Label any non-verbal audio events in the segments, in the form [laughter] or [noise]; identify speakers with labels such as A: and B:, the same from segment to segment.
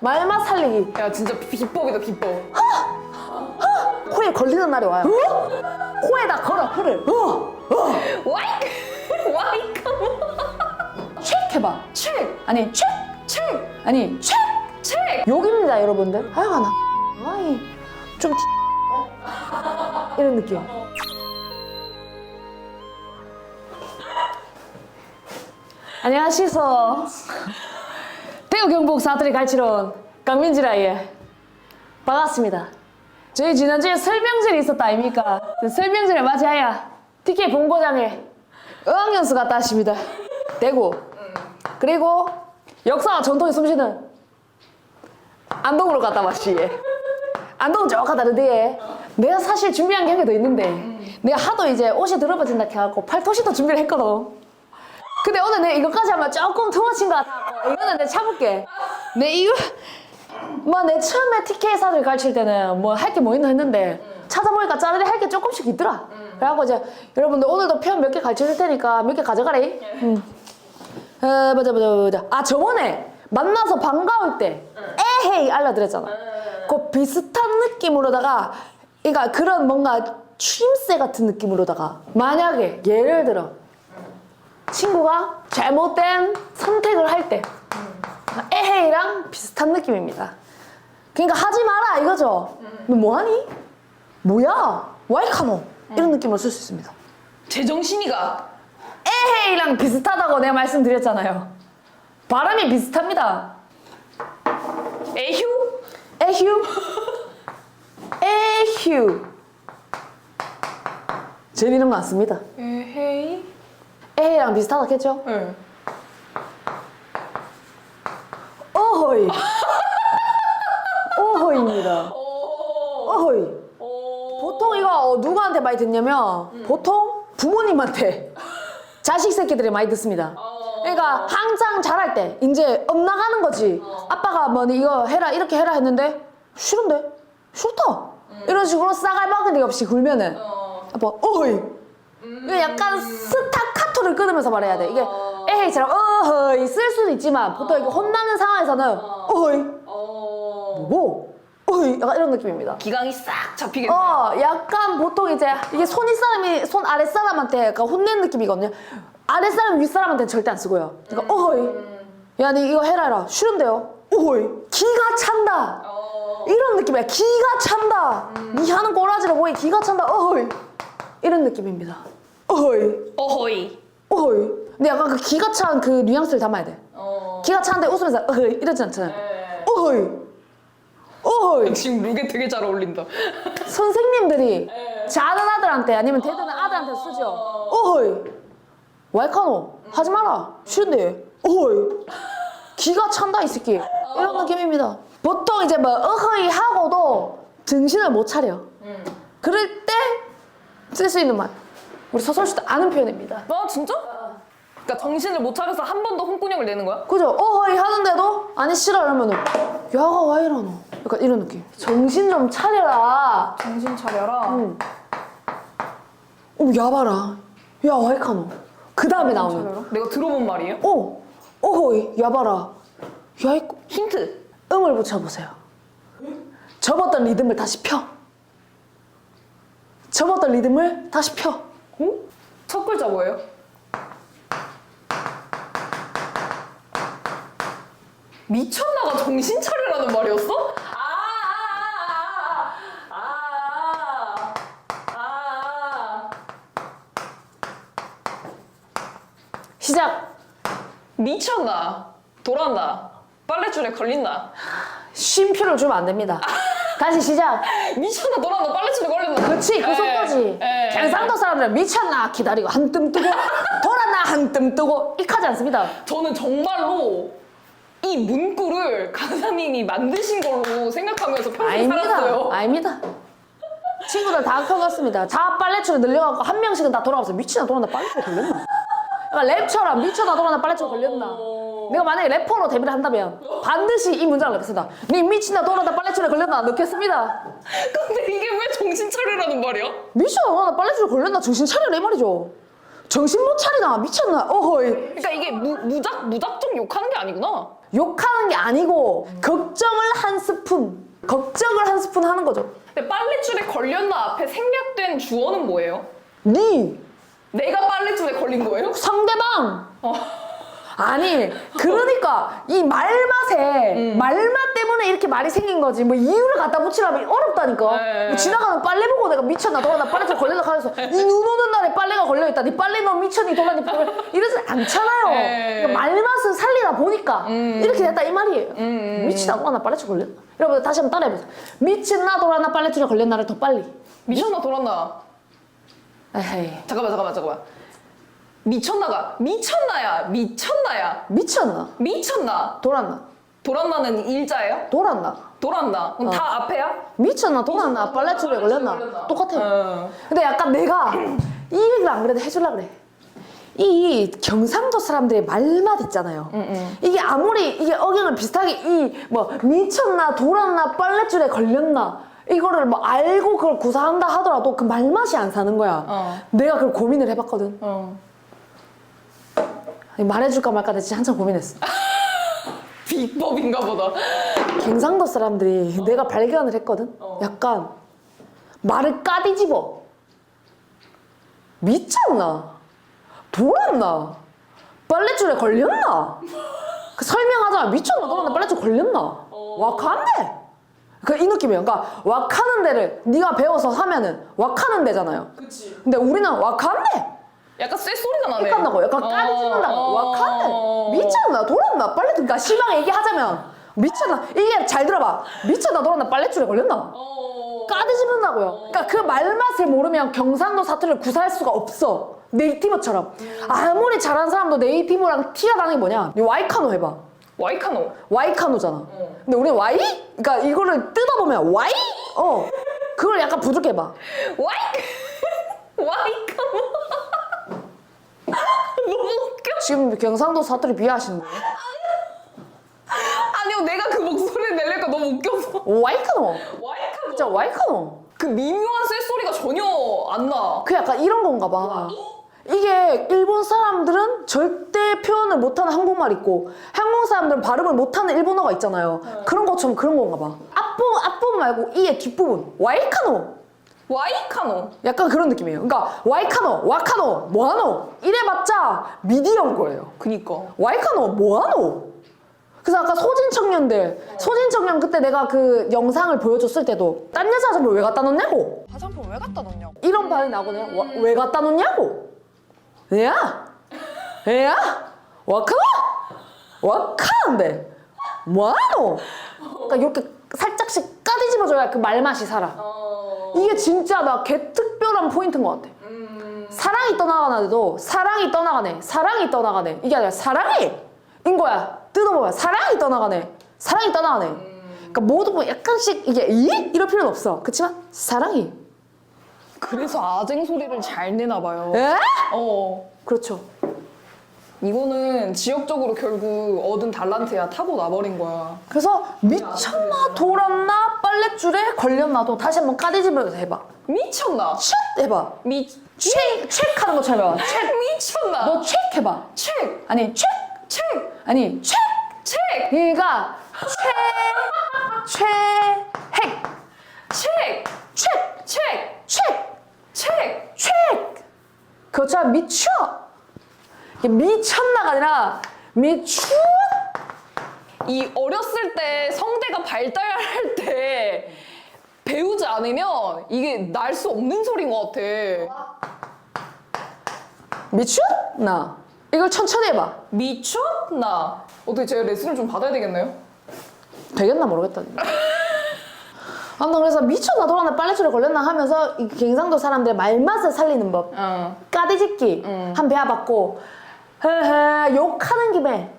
A: 말맛 살리기.
B: 야 진짜 비법이다 비법.
A: 코에 걸리는 날이 와요. 코에다 걸어, 코를. 어,
B: 와이크 [laughs] 와이크.
A: 책 해봐.
B: 책.
A: 아니, 책!
B: 책.
A: 아니, 책!
B: 책.
A: 욕입니다, 여러분들. 하여간아. 아이, 좀 티... 이런 느낌. 안녕하시소. 대구 경북 사투리 갈치론 강민지라예. 반갑습니다. 저희 지난주에 설명절이 있었다 아닙니까? 그 설명절에 맞이하여 TK 본고장에 어학연수 갔다 왔습니다. 대구. 그리고 역사와 전통이 숨쉬는 안동으로 갔다 왔지. 안동은 조금 다른데 내가 사실 준비한 게 한 개 더 있는데 내가 하도 이제 옷이 들어버진다 해갖고 팔토시도 준비를 했거든. 근데 오늘 내가 이것까지 하면 조금 투머친 것 같아서 이거는 내가 참을게. 내 이거 뭐내 처음에 TK 사를 가르칠 때는 뭐 할 게 뭐 있나 했는데 찾아보니까 짜들이 할게 조금씩 있더라. 그래갖고 이제 여러분들 오늘도 표현 몇 개 가르쳐 줄 테니까 몇 개 가져가래. 응. 어, 맞아, 맞아, 맞아. 아, 저번에 만나서 반가울 때, 에헤이 알려드렸잖아. 그 비슷한 느낌으로다가, 그러니까 그런 뭔가 추임새 같은 느낌으로다가, 만약에 예를 들어, 친구가 잘못된 선택을 할 때, 에헤이랑 비슷한 느낌입니다. 그러니까 하지 마라 이거죠. 너 뭐하니? 뭐야? 와이카노? 이런 느낌으로 쓸 수 있습니다.
B: 제정신이가.
A: 에헤이랑 비슷하다고 내가 말씀드렸잖아요. 발음이 비슷합니다.
B: 에휴.
A: 에휴. 에휴. 재미있는 거 같습니다.
B: 에헤이.
A: 에헤이랑 비슷하다겠죠?
B: 응.
A: 어허이. 어허이입니다.
B: 오.
A: 어허이.
B: 오.
A: 보통 이거 어, 누구한테 많이 듣냐면 보통 부모님한테 [laughs] 자식 새끼들이 많이 듣습니다. 그러니까 항상 잘할 때 이제 엇나가는 거지. 아빠가 뭐 이거 해라 이렇게 해라 했는데 싫은데 싫다. 이런 식으로 싸갈바그리 없이 굴면은
B: 어.
A: 아빠 어이. 이거 약간 스타 카토를 끊으면서 말해야 돼. 이게 에헤이처럼 어허이 쓸 수는 있지만 보통 이게 혼나는 상황에서는 어이
B: 어.
A: 뭐 어이 약간 이런 느낌입니다.
B: 기강이 싹 잡히겠네.
A: 어, 약간 보통 이제 이게 손 윗사람이 손 아랫사람한테 약간 혼내는 느낌이거든요. 아랫사람 윗사람한테는 절대 안 쓰고요. 그러니까 어이, 야, 니 이거 해라 해라. 싫은데요? 어이, 기가 찬다.
B: 어.
A: 이런 느낌이야. 기가 찬다. 니 하는 꼬라지로 보이 기가 찬다. 어이, 이런 느낌입니다. 어이,
B: 어허이.
A: 어이. 근데 약간 그 기가 찬 그 뉘앙스를 담아야 돼.
B: 어.
A: 기가 차는데 웃으면서 어이 이러지 않잖아요.
B: 네.
A: 어이, 어이. [laughs]
B: 지금 룩에 되게 잘 어울린다.
A: 선생님들이
B: 네.
A: 자는 아들한테 아니면 대드는 아들한테 쓰죠. 어이, 와이카노 하지 마라. 싫은데. 어이, 기가 찬다 이 새끼. 이런 느낌입니다. 보통 이제 뭐 어허이 하고도 정신을 못 차려.
B: 응.
A: 그럴 때 쓸 수 있는 말. 우리 서설 씨도 아는 표현입니다.
B: 아 진짜? 그러니까 정신을 못 차려서 한 번 더 홍군형을 내는 거야?
A: 그죠? 어허이 하는데도 아니 싫어 이러면은 야가 와 이러노. 약간 이런 느낌. 정신 좀 차려라.
B: 정신 차려라.
A: 응. 어, 야봐라. 야, 와이카노. 그 다음에 나오는.
B: 차려라? 내가 들어본 말이에요?
A: 어, 어허이, 야봐라. 야, 이
B: 힌트.
A: 음을 붙여보세요. 접었던 리듬을 다시 펴. 접었던 리듬을 다시 펴.
B: 어? 첫 글자 뭐예요? 미쳤나가 정신 차리라는 말이었어? 아, 아, 아, 아, 아.
A: 시작.
B: 미쳤나? 돌아온다. 빨래줄에 걸린다.
A: 쉼표를 주면 안 됩니다. 다시 시작.
B: 미쳤나? 돌아온다. 빨래줄에 걸린다.
A: 그치, 그
B: 에,
A: 속까지.
B: 에.
A: 경상도 사람들은 미쳤나 기다리고 한 뜸 뜨고 [laughs] 돌았나 한 뜸 뜨고 익하지 않습니다.
B: 저는 정말로 이 문구를 강사님이 만드신 걸로 생각하면서 평생
A: 아닙니다.
B: 살았어요.
A: 아닙니다. 친구들 다 커갔습니다. 다 빨래줄에 늘려갖고 한 명씩은 다 돌아가서 미치나 돌아나 빨래줄에 걸렸나? 랩처럼 미쳐나 돌아나 빨래줄에 걸렸나? 내가 만약에 래퍼로 데뷔를 한다면 반드시 이 문장을 넣겠습니다. 니 미치나 돌아나 빨래줄에 걸렸나? 넣겠습니다. [laughs]
B: 근데 이게 왜 정신 차리라는 말이야?
A: 미치나 돌아나 빨래줄에 걸렸나? 정신 차리라 이 말이죠. 정신 못 차리나? 미쳤나? 어허이.
B: 그러니까 이게 무, 무작 무작정 욕하는 게 아니구나.
A: 욕하는 게 아니고 걱정을 한 스푼 걱정을 한 스푼 하는 거죠
B: 근데 빨래줄에 걸렸나 앞에 생략된 주어는 뭐예요?
A: 네
B: 내가 빨래줄에 걸린 거예요?
A: 상대방
B: 어.
A: 아니 그러니까 이 말맛에
B: 음.
A: 말맛 때문에 이렇게 말이 생긴 거지 뭐 이유를 갖다 붙이려면 어렵다니까
B: 네.
A: 뭐 지나가는 빨래 보고 내가 미쳤나 돌아 나 빨래 좀 걸릴라 하면서 이 눈 오는 날에 빨래가 걸려있다 니 빨래 너 미쳤니 돌아 니 빨래 이러지 않잖아요
B: 네.
A: 그러니까 말맛을 살리다 보니까
B: 음.
A: 이렇게 됐다 이 말이에요
B: 음.
A: 미치다 돌아 나 빨래줄 걸렸나 여러분 다시 한번 따라해보세요 미친 나 돌아 나 빨래줄에 걸렸나를 더 빨리
B: 미쳤나 돌았나?
A: 에헤이
B: 잠깐만 잠깐만 잠깐만 미쳤나가? 미쳤나야? 미쳤나야?
A: 미쳤나?
B: 미쳤나?
A: 돌았나?
B: 돌았나는 일자예요?
A: 돌았나?
B: 돌았나? 그럼
A: 어.
B: 다 앞에야?
A: 미쳤나? 돌았나? 빨래줄에 걸렸나?
B: 걸렸나?
A: 똑같아요.
B: 어.
A: 근데 약간 내가 [clears throat] 이 얘기를 안 그래도 해주려 그래. 이 경상도 사람들의 말맛 있잖아요.
B: 응.
A: 이게 아무리 이게 억양을 비슷하게 이 뭐 미쳤나 돌았나 빨래줄에 걸렸나 이거를 뭐 알고 그걸 구사한다 하더라도 그 말맛이 안 사는 거야.
B: 어.
A: 내가 그걸 고민을 해봤거든.
B: 어.
A: 말해줄까 말까 진짜 한참 고민했어 [laughs]
B: 비법인가 보다
A: 경상도 사람들이 내가 발견을 했거든.
B: 어.
A: 약간 말을 까디집어. 미쳤나? 돌았나? 빨래줄에 걸렸나? 그 설명하잖아. 미쳤나? 돌았나? 빨래줄 걸렸나?
B: 어.
A: 왁한데? 그 이 느낌이에요. 그러니까 왁하는 데를 네가 배워서 하면은 왁하는 데잖아요.
B: 그치
A: 근데 우리는 왁한데?
B: 약간 쎄소리가 나네
A: 헷갈나고 약간
B: 어,
A: 까디집는다고
B: 어.
A: 왁한데? 미쳤나? 돌았나? 빨래 그러니까 심하게 얘기하자면 미쳤나? 이게 잘 들어봐. 미쳤나? 돌았나? 빨래줄에 걸렸나?
B: 어.
A: 까드집는다고요. 그러니까 그 말맛을 모르면 경상도 사투리를 구사할 수가 없어. 네이티브처럼. 아무리 잘하는 사람도 네이티브랑 티가 나는 게 뭐냐? 이 와이카노 해봐.
B: 와이카노
A: 와이카노잖아.
B: 어.
A: 근데 우리 와이? 그러니까 이거를 뜯어보면 와이? 어. 그걸 약간 부족해봐.
B: 와이카 [laughs] 와이카노 너무 웃겨
A: 지금 경상도 사투리 비하하시는 거예요?
B: 아니요 내가 그 목소리를 내려니까 너무 웃겨서
A: 와이카노.
B: 와이카노
A: 진짜 와이카노.
B: 그 미묘한 쎄소리가 전혀 안나
A: 그 약간 이런 건가 봐. 이게 일본 사람들은 절대 표현을 못하는 한국말 있고 한국 사람들은 발음을 못하는 일본어가 있잖아요. 그런 것처럼 그런 건가 봐. 앞부분, 앞부분 말고 이의 뒷부분. 와이카노.
B: 와이카노
A: 약간 그런 느낌이에요. 그러니까 와이카노, 와카노, 뭐하노 이래봤자 미디어인 거예요.
B: 그니까
A: 와이카노 뭐하노? 그래서 아까 소진 청년들, 소진 청년 그때 내가 그 영상을 보여줬을 때도 딴 여자 화장품 왜 갖다 놓냐고
B: 화장품 왜 갖다 놓냐고
A: 이런 반응이 나거든요. 와, 왜 갖다 놓냐고? 야, 야, 와카노, 와카는데 뭐하노? 그러니까 이렇게 살짝씩 까디집어줘야 그 말맛이 살아.
B: 어...
A: 이게 진짜 나 개 특별한 포인트인 것 같아.
B: 음...
A: 사랑이 떠나가나도 사랑이 떠나가네. 사랑이 떠나가네. 이게 아니라 사랑이! 인 거야. 뜯어보면 사랑이 떠나가네. 사랑이 떠나가네. 그러니까 모두 뭐 약간씩 이게 이 이럴 필요는 없어. 그렇지만 사랑이.
B: 그래서 아쟁 소리를 잘 내나 봐요.
A: 에?
B: 어.
A: 그렇죠
B: 이거는 지역적으로 결국 얻은 달란트야 타고 나버린 거야
A: 그래서 미쳤나 돌았나 빨랫줄에 걸렸나도 다시 한번 까디집어서 해봐
B: 미쳤나
A: 쉿 해봐
B: 미...
A: 책 체크하는 것처럼 해봐 책.
B: 미쳤나
A: 너 체크해봐
B: 책!
A: 아니 책
B: 책!
A: 아니 책
B: 책!
A: 그러니까 최 최핵
B: 책!
A: 책
B: 책!
A: 책!
B: 책!
A: 책! 그것처럼 미쳐! 미쳤나가 아니라 미추!
B: 이 어렸을 때 성대가 발달할 때 배우지 않으면 이게 날 수 없는 소리인 것 같아.
A: 미쳤나? 이걸 천천히 해봐.
B: 미쳤나? 어떻게 제가 레슨을 좀 받아야 되겠나요?
A: 되겠나 모르겠다. 아무튼 그래서 미쳤나 돌았나 빨래줄에 걸렸나 하면서 이 경상도 사람들의 말맛을 살리는 법
B: 응.
A: 까디짓기 한 배워봤고 헤헤 욕하는 김에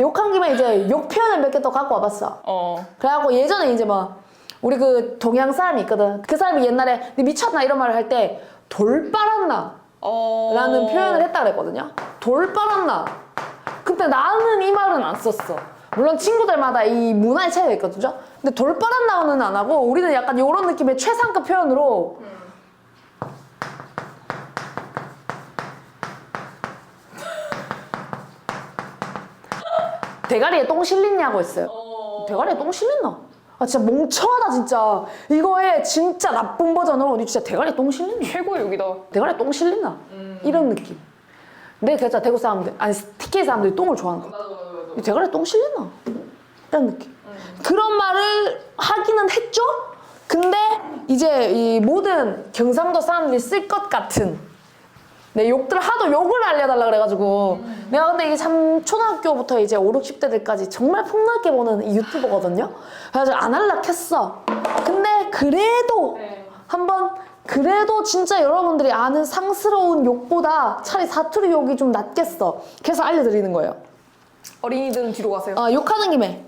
A: 욕한 김에 이제 욕 표현을 몇개또 갖고 와봤어
B: 어.
A: 그래갖고 예전에 이제 뭐 우리 그 동양 사람이 있거든. 그 사람이 옛날에 네 미쳤나 이런 말을 할 때 돌 빨았나
B: 어.
A: 라는 표현을 했다 그랬거든요. 돌 빨았나. 근데 나는 이 말은 안 썼어. 물론 친구들마다 이 문화의 차이가 있거든요. 근데 돌 빨았나는 안 하고 우리는 약간 이런 느낌의 최상급 표현으로 대가리에 똥 실리냐고 했어요. 대가리에 똥 실렸나? 아 진짜 멍청하다 진짜. 이거에 진짜 나쁜 버전으로 니 진짜 대가리에 똥 실렸나?
B: 최고의 욕이다.
A: 대가리에 똥 실린다. 이런 느낌. 근데 진짜 대구 사람들 아니 TK 사람들이 똥을 좋아하는 거야. 이 대가리에 똥 실렸나? 이런 느낌. 그런 말을 하기는 했죠. 근데 이제 이 모든 경상도 사람들이 쓸 것 같은 내 욕들 하도 욕을 알려달라 그래가지고 내가 근데 이게 참 초등학교부터 이제 5, 60대들까지 정말 폭넓게 보는 이 유튜버거든요. 그래서 안 할라 했어. 근데 그래도 한번 그래도 진짜 여러분들이 아는 상스러운 욕보다 차라리 사투리 욕이 좀 낫겠어. 그래서 알려드리는 거예요.
B: 어린이들은 뒤로 가세요.
A: 아, 욕하는 김에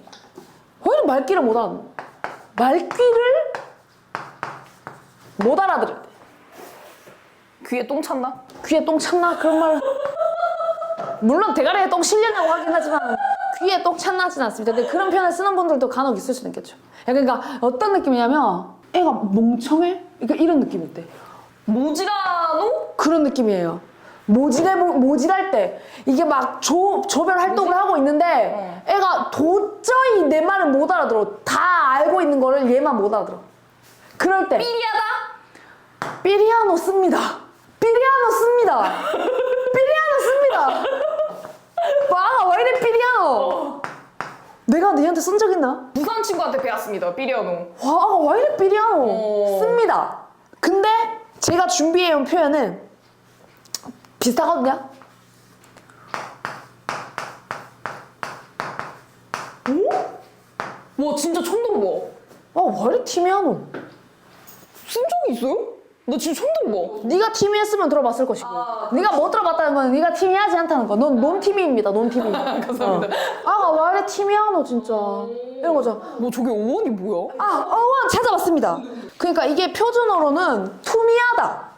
A: 왜 말귀를 못 알아? 말귀를 못 알아들을 때
B: 귀에 똥 찼나?
A: 귀에 똥 찼나 그런 말 물론 대가리에 똥 실려나고 하긴 하지만 귀에 똥 찼나진 않습니다. 근데 그런 표현을 쓰는 분들도 간혹 있을 수는 있겠죠. 야, 그러니까 어떤 느낌이냐면 애가 멍청해? 그러니까 이런 느낌일 때
B: 모지라노?
A: 그런 느낌이에요. 모질해 모- 모질할 때 이게 막 조, 조별 활동을 하고 있는데 애가 도저히 내 말을 못 알아들어. 다 알고 있는 거를 얘만 못 알아들어. 그럴 때
B: 삐리하다?
A: 삐리아노 씁니다. 삐리아노 씁니다. 삐리아노 씁니다. 와, 왜 이래 삐리아노? 내가 너한테 쓴 적 있나?
B: 부산 친구한테 배웠습니다. 삐리아노.
A: 와, 왜 이래 삐리아노?
B: 어.
A: 씁니다. 근데 제가 준비해온 표현은 비슷하거든요.
B: 와 진짜 처음 들어봐.
A: 와, 왜 이래 티미아노?
B: 쓴 적이 있어요? 나 진짜 처음 들어봐.
A: 네가 티미했으면 들어봤을 것이고 네가 못 들어봤다는 건 네가 티미하지 않다는 거. 넌 논티미입니다. 논티미. [laughs]
B: 감사합니다.
A: 아, 왜 이래 티미아노 진짜. 이런 거죠.
B: 뭐 저게 어원이 뭐야?
A: 아, 어원 찾아봤습니다. 그러니까 이게 표준어로는 투미하다.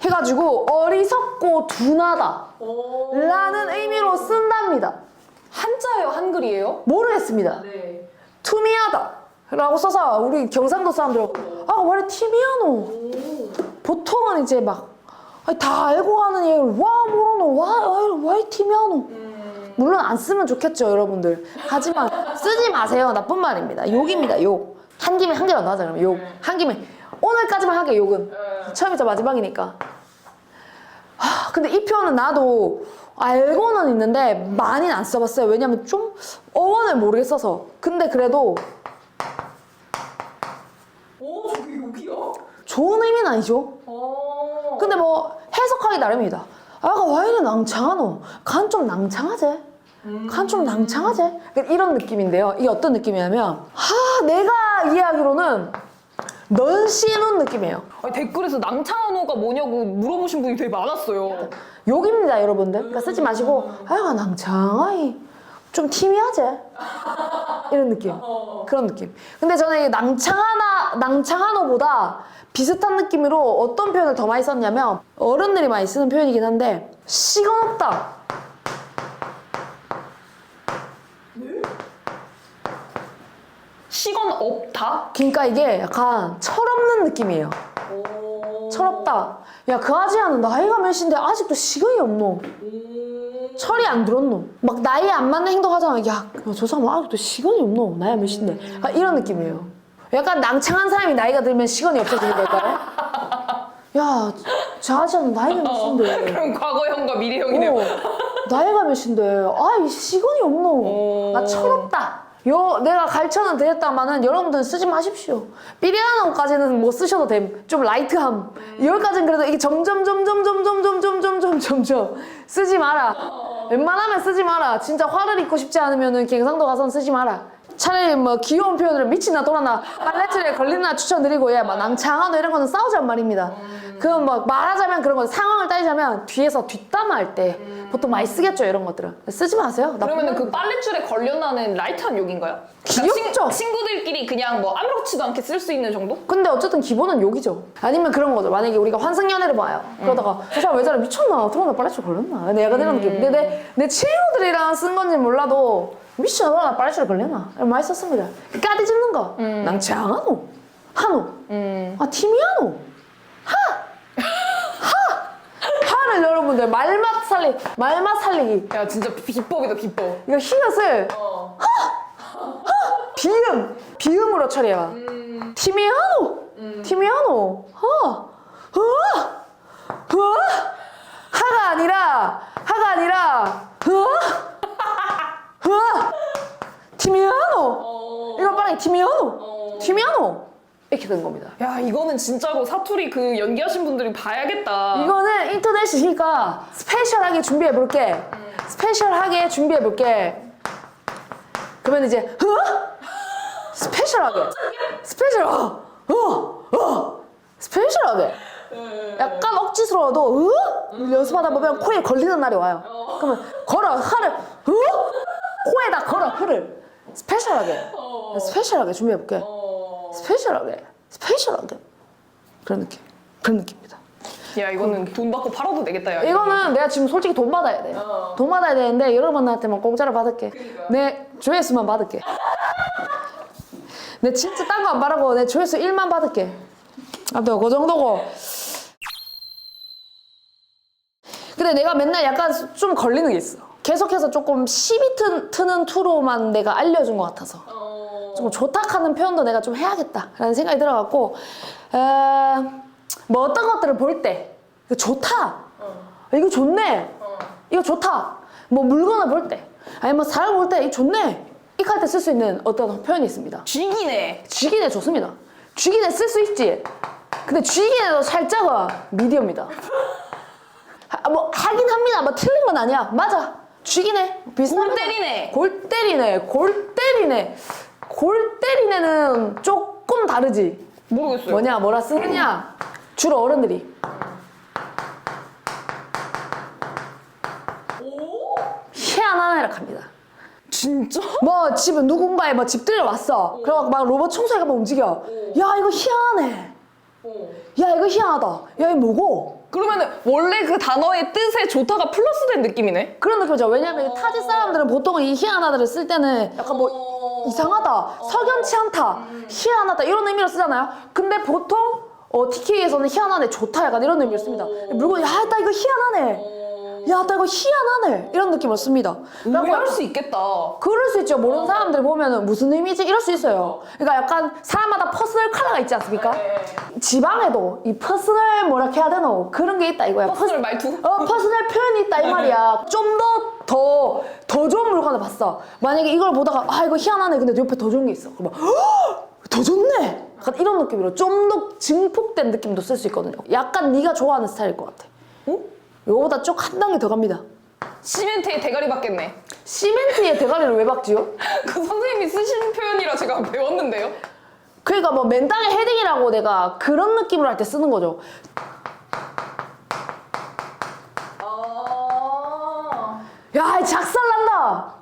A: 해가지고 어리석고 둔하다. 라는 의미로 쓴답니다.
B: 한자예요, 한글이에요?
A: 모르겠습니다.
B: 네.
A: 투미하다. 라고 써서 우리 경상도 사람들 아, 왜 티미하노? 보통은 이제 막 다 알고 가는 얘기를 와 모르노 와왜 티미하노? 물론 안 쓰면 좋겠죠 여러분들. 하지만 쓰지 마세요. 나쁜 말입니다. 욕입니다 욕한 김에 한 개만 더 하자 그러면. 욕한 김에. 오늘까지만 하게 욕은. 처음이자 마지막이니까. 하, 근데 이 표현은 나도 알고는 있는데 많이는 안 써봤어요. 왜냐면 좀 어원을 모르겠어서. 근데 그래도
B: 오, 저게 욕이야?
A: 좋은 의미는 아니죠
B: 어.
A: 근데 뭐 해석하기 나름이다. 아가 와 이래 낭창하노? 간 좀 낭창하제? 간좀 낭창하제? 이런 느낌인데요. 이게 어떤 느낌이냐면 하 내가 이해하기로는 넌 씨눈 느낌이에요.
B: 아니, 댓글에서 낭창한어가 뭐냐고 물어보신 분이 되게 많았어요.
A: 욕입니다 여러분들. 그러니까 쓰지 마시고 아가 낭창하이 좀 티미하제? 이런 느낌. 그런 느낌. 근데 저는 이 낭창하나 낭창하노보다 비슷한 느낌으로 어떤 표현을 더 많이 썼냐면 어른들이 많이 쓰는 표현이긴 한데 시간 없다.
B: 시건 없다?
A: 그러니까 이게 약간 철없는 느낌이에요. 철없다. 야, 그 아지아는 나이가 몇인데 아직도 시간이 없노. 철이 안 들었노. 막 나이에 안 맞는 행동 하잖아. 야, 야, 저 사람 아직도 시간이 없노. 나이가 몇인데. 아, 이런 느낌이에요. 약간 낭창한 사람이 나이가 들면 시간이 없어지는 걸까요? [laughs] 야, 저 아지아는 나이가 몇인데.
B: 그럼 과거형과 미래형이네요.
A: 어, 나이가 몇인데 아 이 시간이 없노
B: 어.
A: 나 철없다 요 내가 갈쳐는 드렸다마는 여러분들 쓰지 마십시오. 삐리아노까지는 못 쓰셔도 됨 좀 라이트함. 여기까지는 그래도 이게 점점 점점 점점 점점 점점 점점 쓰지 마라. 웬만하면 쓰지 마라. 진짜 화를 입고 싶지 않으면은 경상도 가서는 쓰지 마라. 차라리 뭐 귀여운 표현을 미친나 돌아나 빨래틀에 걸리나 추천드리고 예 막 낭창하노 이런 거는 싸우자는 말입니다 그럼 뭐 말하자면 그런 거 상황을 따지자면 뒤에서 뒷담화할 때 보통 많이 쓰겠죠 이런 것들은 쓰지 마세요 나쁜
B: 그러면은 그 빨래줄에 걸려나는 라이트한 욕인가요? 그러니까
A: 귀엽죠?
B: 친, 친구들끼리 그냥 뭐 아무렇지도 않게 쓸 수 있는 정도?
A: 근데 어쨌든 기본은 욕이죠. 아니면 그런 거죠. 만약에 우리가 환승연애를 봐요. 그러다가 저 사람 왜 저래 미쳤나? 들어나 빨래줄 걸렸나? 근데 약간 이런 느낌. 근데 내, 내 친구들이랑 쓴 건지 몰라도 미쳤나? 나 빨래줄 걸렸나? 많이 썼습니다. 까디 짖는 거. 낭창하노? 하노? 아, 티미하노? 하! 하! 하를 여러분들 말맛 살리 말맛 살리기
B: 야 진짜 비법이다 비법.
A: 이거 히읗을
B: 어.
A: 비음 비음으로 처리해봐
B: 음.
A: 티미아노 티미아노 어. 어. 어. 하가 아니라 하가 아니라 어. 어. 티미아노
B: 어.
A: 이거 빠르게 티미아노 티미아노 이렇게 된 겁니다
B: 야 이거는 진짜로 사투리 그 연기하신 분들이 봐야겠다.
A: 이거는 인터넷이니까 스페셜하게 준비해 볼게. 스페셜하게 준비해 볼게. 그러면 이제 어? 스페셜하게. 스페셜 어. 어. 어. 스페셜하게. 약간 억지스러워도 어? 연습하다 보면 코에 걸리는 날이 와요. 그러면 걸어 하를 어? 코에다 걸어 흐를 스페셜하게. 스페셜하게 준비해 볼게. 스페셜하게. 스페셜하게. 그런 느낌. 그런 느낌입니다.
B: 야 이거는 돈 받고 팔아도 되겠다 야.
A: 이거는 내가 지금 솔직히 돈 받아야 돼.
B: 어.
A: 돈 받아야 되는데 여러분한테만 공짜로 받을게. 내 조회수만 받을게. 내 진짜 딴 거 안 바라고 내 조회수 1만 받을게. 아무튼 그 정도고. 근데 내가 맨날 약간 좀 걸리는 게 있어. 계속해서 조금 시비 트, 트는 투로만 내가 알려준 것 같아서. 좀 조탁하는 표현도 내가 좀 해야겠다라는 생각이 들어갖고 에, 뭐 어떤 것들을 볼때 좋다. 이거 좋네. 이거 좋다. 뭐 물건을 볼 때 아니 뭐 사람을 볼때 이거 좋네. 이렇게 할 때 쓸 수 있는 어떤 표현이 있습니다.
B: 쥐기네.
A: 쥐기네 좋습니다. 쥐기네 쓸 수 있지. 근데 쥐기네도 살짝은 미디어입니다. 아, 뭐 하긴 합니다. 뭐 틀린 건 아니야. 맞아. 쥐기네. 비슷합니다.
B: 골 때리네.
A: 골 때리네. 골 때리네 골 때리네는 조금 다르지.
B: 모르겠어요.
A: 뭐냐 뭐라 쓰느냐 주로 어른들이. 희한한 애라 합니다.
B: 진짜?
A: 뭐 집에 누군가의 뭐 집들이 왔어. 그래갖고 막 로봇 청소기가 막 움직여. 야 이거 희한해. 야 이거 희한하다. 야 이거 뭐고?
B: 그러면은 원래 그 단어의 뜻에 좋다가 플러스된 느낌이네.
A: 그런 느낌이죠. 왜냐면 이 타지 사람들은 보통 이 희한하다를 쓸 때는 약간 뭐 이상하다 석연치 않다 희한하다 이런 의미로 쓰잖아요 근데 보통 어, TK에서는 희한하네 좋다 약간 이런 의미로 씁니다 물건 야나 이거 희한하네 야 나 이거 희한하네 이런 느낌으로 씁니다
B: 오해할 수 있겠다.
A: 그럴 수 있죠. 모르는 사람들 보면은 무슨 의미지? 이럴 수 있어요. 그러니까 약간 사람마다 퍼스널 컬러가 있지 않습니까?
B: 네.
A: 지방에도 이 퍼스널 뭐라 해야 되노? 그런 게 있다 이거야.
B: 퍼스널 말투?
A: 어, 퍼스널 표현이 있다 이 말이야. 좀 더 더 더 좋은 물건을 봤어. 만약에 이걸 보다가 아 이거 희한하네. 근데 옆에 더 좋은 게 있어. 그러면 "헉! 더 좋네. 약간 이런 느낌으로 좀 더 증폭된 느낌도 쓸 수 있거든요. 약간 네가 좋아하는 스타일일 것 같아.
B: 어?
A: 요거보다 쭉 한 단계 더 갑니다.
B: 시멘트에 대가리 받겠네.
A: 시멘트에 대가리를 왜 박지요? [laughs]
B: 그 선생님이 쓰신 표현이라 제가 배웠는데요.
A: 그러니까 뭐 맨땅에 헤딩이라고 내가 그런 느낌으로 할 때 쓰는 거죠.
B: 아.
A: 야, 이 작살난다.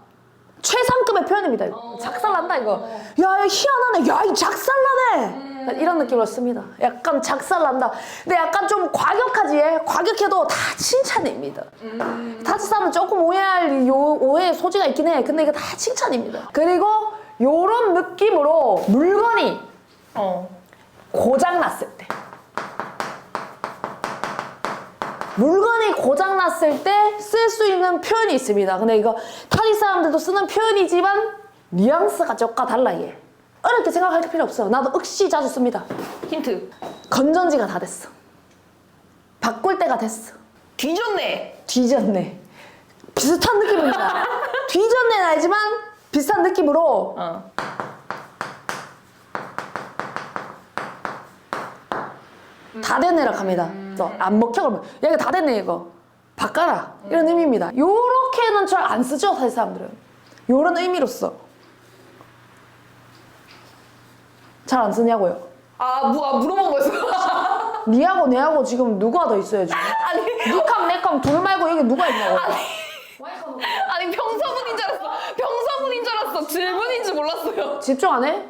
A: 최상급의 표현입니다. 이거. 작살난다 이거. 야, 이 희한하네. 야, 이 작살나네. 이런 느낌으로 씁니다. 약간 작살난다. 근데 약간 좀 과격하지. 예? 과격해도 다 칭찬입니다. 타지사는 조금 오해할 요, 오해의 소지가 있긴 해. 근데 이거 다 칭찬입니다. 그리고 요런 느낌으로 물건이
B: 어.
A: 고장 났을 때 물건이 고장 났을 때 쓸 수 있는 표현이 있습니다. 근데 이거 타지 사람들도 쓰는 표현이지만 뉘앙스가 조금 달라 얘. 어렵게 생각할 필요 없어. 나도 억시 자주 씁니다.
B: 힌트.
A: 건전지가 다 됐어. 바꿀 때가 됐어.
B: 뒤졌네.
A: 뒤졌네. 비슷한 느낌입니다. [laughs] 뒤졌네는 알지만 비슷한 느낌으로
B: 어.
A: 다 됐네라 합니다. 그래서 안 먹혀 그러면 야 이거 다 됐네 이거 바꿔라 이런 의미입니다. 요렇게는 잘 안 쓰죠 사실 사람들은 요런 의미로써 잘 안 쓰냐고요.
B: 아, 뭐, 아 물어본 거였어. [laughs]
A: 니하고 내하고 지금 누가 더 있어요 지금? [laughs]
B: 아니,
A: 니캉 내캉 둘 말고 여기 누가 있냐고.
B: 아니 평서문인 줄 알았어. 평서문인 줄 알았어. 질문인 줄 몰랐어요.
A: 집중 안 해?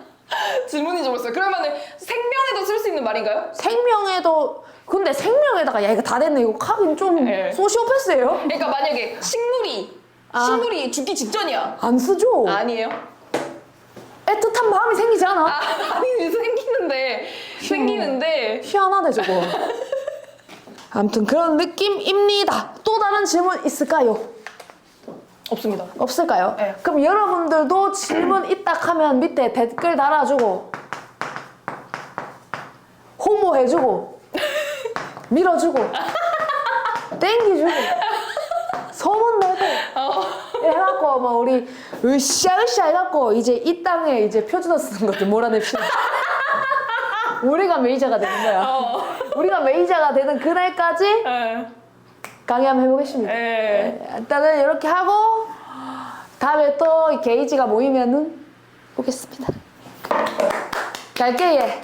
B: 질문인 줄 몰랐어요. 그러면은 생명에도 쓸 수 있는 말인가요?
A: 생명에도 근데 생명에다가 야 이거 다 됐네 이거 하긴 좀
B: 네.
A: 소시오패스예요.
B: 그러니까 만약에 식물이
A: 아.
B: 식물이 죽기 직전이야.
A: 안 쓰죠.
B: 아니에요?
A: 애틋한 마음이 생기지 않아?
B: 아, 아니 생기는데 생기는데
A: 희한하네 저거. [laughs] 아무튼 그런 느낌입니다. 또 다른 질문 있을까요?
B: 없습니다.
A: 없을까요?
B: 네.
A: 그럼 여러분들도 질문 있다 하면 밑에 댓글 달아주고 호모해주고 [laughs] 밀어주고 땡기주고 소문 내고 해갖고 막 우리 으쌰으쌰 해갖고 이제 이 땅에 이제 표준어 쓰는 것들 몰아냅시다. [laughs] 우리가 메이저가 되는 거야.
B: 어.
A: 우리가 메이저가 되는 그날까지
B: 예.
A: 강의 한번 해보겠습니다.
B: 예.
A: 일단은 이렇게 하고 다음에 또 게이지가 모이면은 보겠습니다. 갈게 얘.